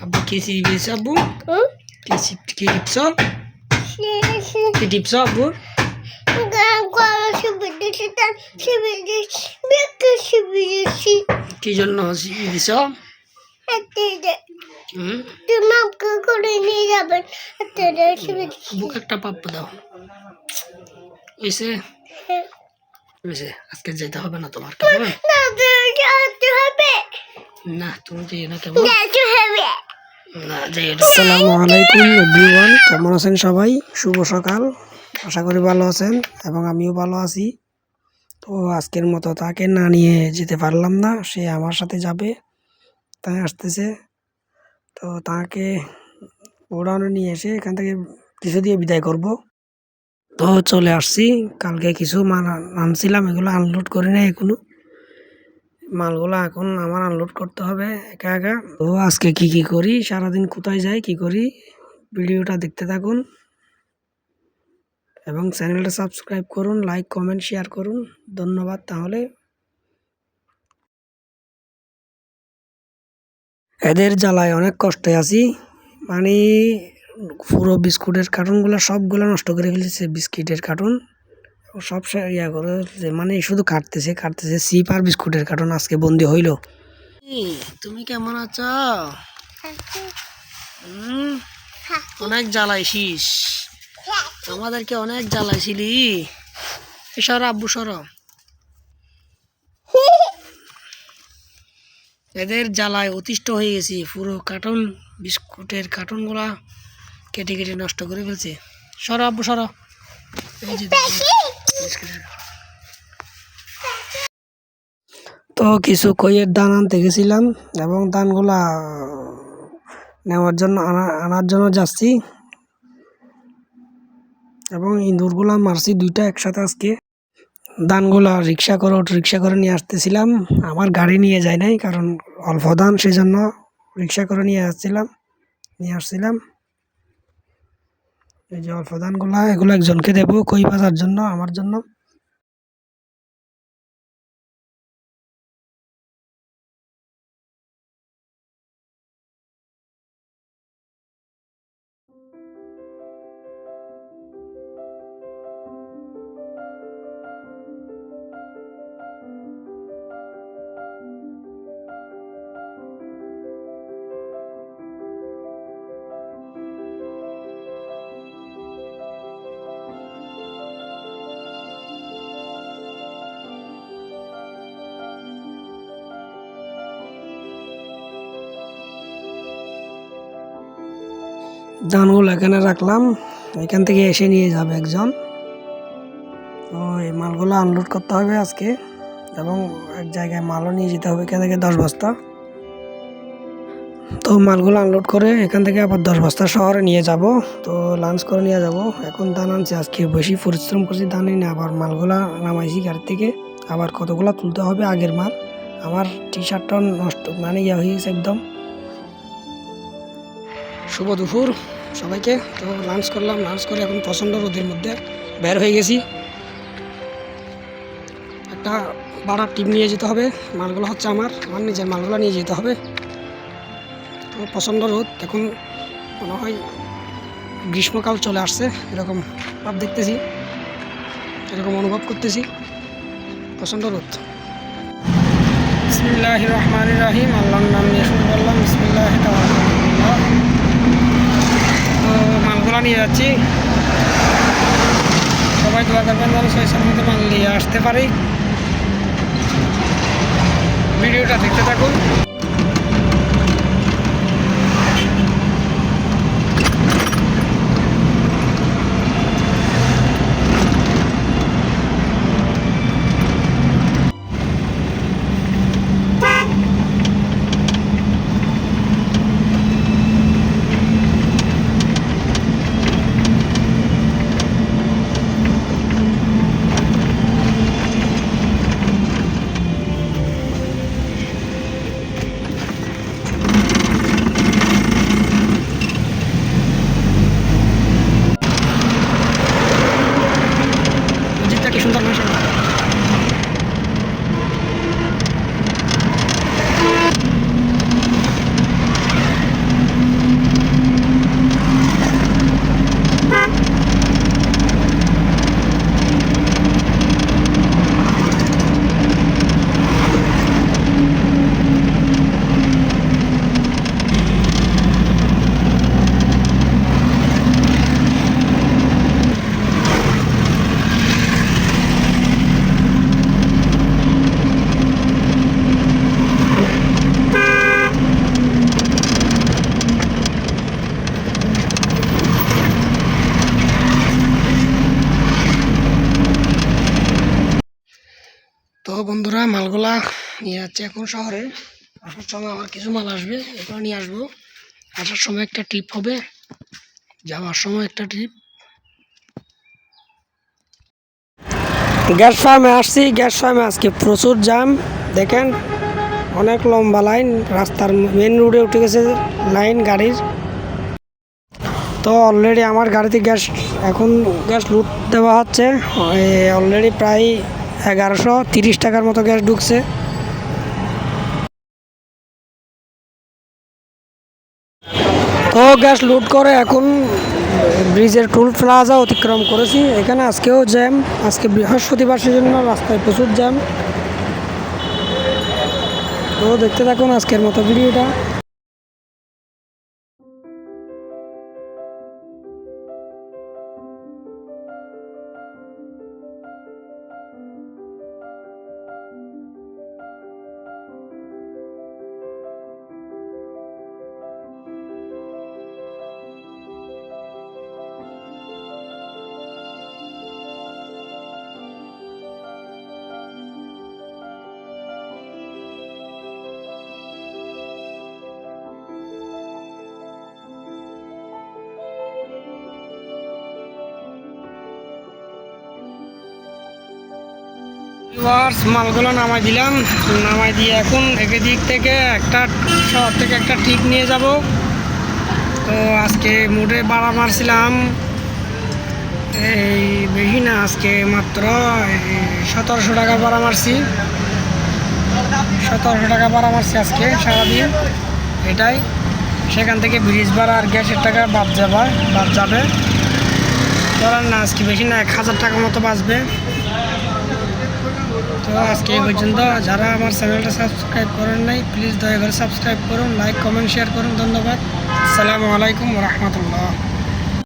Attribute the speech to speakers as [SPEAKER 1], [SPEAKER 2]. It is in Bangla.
[SPEAKER 1] আব্বু কি চিপস আব্বু
[SPEAKER 2] হুম
[SPEAKER 1] কি টিপস কি টিপস আব্বু কি জন্য দিছ হুম
[SPEAKER 2] করে নিয়ে যাবেন
[SPEAKER 1] বুক একটা পাপ্প দাও এসে এসে আজকে যেতে হবে না তোমার কেমন না তুমি যেও না কেমন আসসালামু আলাইকুম এভরিওয়ান কেমন আছেন সবাই? শুভ সকাল। আশা করি ভালো আছেন এবং আমিও ভালো আছি। তো আজকের মতো তাকে না নিয়ে যেতে পারলাম না। সে আমার সাথে যাবে, তাই আসতেছে। তো তাকে ওড়ানো নিয়ে এসে এখান থেকে কিছু দিয়ে বিদায় করব। তো চলে আসছি। কালকে কিছু মাল আন- আনছিলাম, এগুলো আনলোড করি না এখনও। মালগুলো এখন আমার আনলোড করতে হবে একা একা। তো আজকে কি কি করি? সারাদিন কোথায় যাই, কি করি? ভিডিওটা দেখতে থাকুন। এবং চ্যানেলটা সাবস্ক্রাইব করুন লাইক কমেন্ট শেয়ার করুন। ধন্যবাদ তাহলে। এদের জ্বালায় অনেক কষ্টে আছি। মানে পুরো বিস্কুটের কার্টুনগুলো সবগুলো নষ্ট করে ফেলেছে বিস্কিটের কার্টুন সব ইয়া করে। মানে শুধু কাটতেছে কাটতেছে সিপ আর বিস্কুটের কার্টুন আজকে বন্দি হইল। তুমি কেমন আছো? অনেক জ্বালাইছিস। আমাদেরকে অনেক জ্বালাইছিলি। সর আব্বু সর। এদের জ্বালায় অতিষ্ঠ হয়ে গেছি। পুরো কার্টুন বিস্কুটের কার্টুনগুলা কেটে কেটে নষ্ট করে ফেলছে। সর আব্বু সর। এই যে। তো কিছু কইয়ের দান আনতে গেছিলাম এবং দানগুলা নেওয়ার জন্য আনা, আনার জন্য যাচ্ছি। এবং ইঁদুরগুলা মারছি দুইটা একসাথে আজকে। দানগুলা রিক্সা করে, অটো রিক্সা করে নিয়ে আসতেছিলাম। আমার গাড়ি নিয়ে যায় নাই, কারণ অল্প দান সেই জন্য রিক্সা করে নিয়ে আসছিলাম নিয়ে আসছিলাম। এই যে অল্প ধানগুলা এগুলো একজনকে দেবো কই বাজার জন্য আমার জন্য? ধানগুলো এখানে রাখলাম। এখান থেকে এসে নিয়ে যাবে একজন। তো এই মালগুলো আনলোড করতে হবে আজকে এবং এক জায়গায় মালও নিয়ে যেতে হবে, এখান থেকে দশ বস্তা। তো মালগুলো আনলোড করে এখান থেকে আবার দশ বস্তা শহরে নিয়ে যাব। তো লাঞ্চ করে নিয়ে যাব। এখন ধান আনছি, আজকে বেশি পরিশ্রম করছি ধানই না আবার মালগুলা নামাইছি গাড়ি থেকে। আবার কতগুলো তুলতে হবে আগের মাল। আমার টি শার্টটা নষ্ট মানে ইয়ে হয়ে গেছে একদম। শুভ দুপুর সবাইকে। তো লাঞ্চ করলাম লাঞ্চ করে এখন প্রচণ্ড রোদের মধ্যে বের হয়ে গেছি। একটা বাড়ার টিম নিয়ে যেতে হবে, মালগুলো হচ্ছে আমার আমার নিজের মালগুলো নিয়ে যেতে হবে। তো প্রচণ্ড রোদ, এখন মনে হয় গ্রীষ্মকাল চলে আসছে, এরকম ভাব দেখতেছি, এরকম অনুভব করতেছি। প্রচণ্ড রোদ। বিসমিল্লাহ রহমান রাহিম, আল্লাহর নাম নিয়ে শুরু করলাম বিসমিল্লাহ মালগুলো নিয়ে যাচ্ছি। সবাই দোয়া করবেন যেন সেই মধ্যে মাল নিয়ে আসতে পারি। ভিডিওটা দেখতে থাকুন। 没什么 বন্ধুরা, মালগুলা নিয়ে যাচ্ছে এখন শহরে। আসার সময় আমার কিছু মাল আসবে, এগুলো নিয়ে আসব। আসার সময় একটা ট্রিপ হবে, যাওয়ার সময় একটা ট্রিপ গ্যাস ফার্মে আসছি, গ্যাস ফার্মে আজকে প্রচুর জ্যাম, দেখেন, অনেক লম্বা লাইন, রাস্তার মেন রোডে উঠে গেছে লাইন গাড়ির। তো অলরেডি আমার গাড়িতে গ্যাস, এখন গ্যাস লুট দেওয়া হচ্ছে অলরেডি প্রায় এগারোশো তিরিশ টাকার মতো গ্যাস ঢুকছে। তো গ্যাস লুট করে এখন ব্রিজের টুল প্লাজা অতিক্রম করেছি। এখানে আজকেও জ্যাম আজকে বৃহস্পতিবার জন্য রাস্তায় প্রচুর জ্যাম তো দেখতে থাকুন আজকের মতো ভিডিওটা। মালগুলো নামাই দিলাম। নামাই দিয়ে এখন একে দিক থেকে একটা শহর থেকে একটা ঠিক নিয়ে যাব। তো আজকে মোটে বাড়া মারছিলাম। এই বেশি না, আজকে মাত্র সতেরোশো টাকা ভাড়া মারছি। সতেরোশো টাকা ভাড়া মারছি আজকে সারাদিন। এটাই। সেখান থেকে ব্রিজ ভাড়া আর গ্যাসের টাকা বাদ যাবে বাদ যাবে। ধরেন না, আজকে বেশি না, এক হাজার টাকার মতো বাঁচবে। তো আজকে এই পর্যন্ত। যারা আমার চ্যানেলটা সাবস্ক্রাইব করেন নাই প্লিজ দয়া করে সাবস্ক্রাইব করুন লাইক কমেন্ট শেয়ার করুন। ধন্যবাদ। আসসালামু আলাইকুম রহমতুল্লাহ।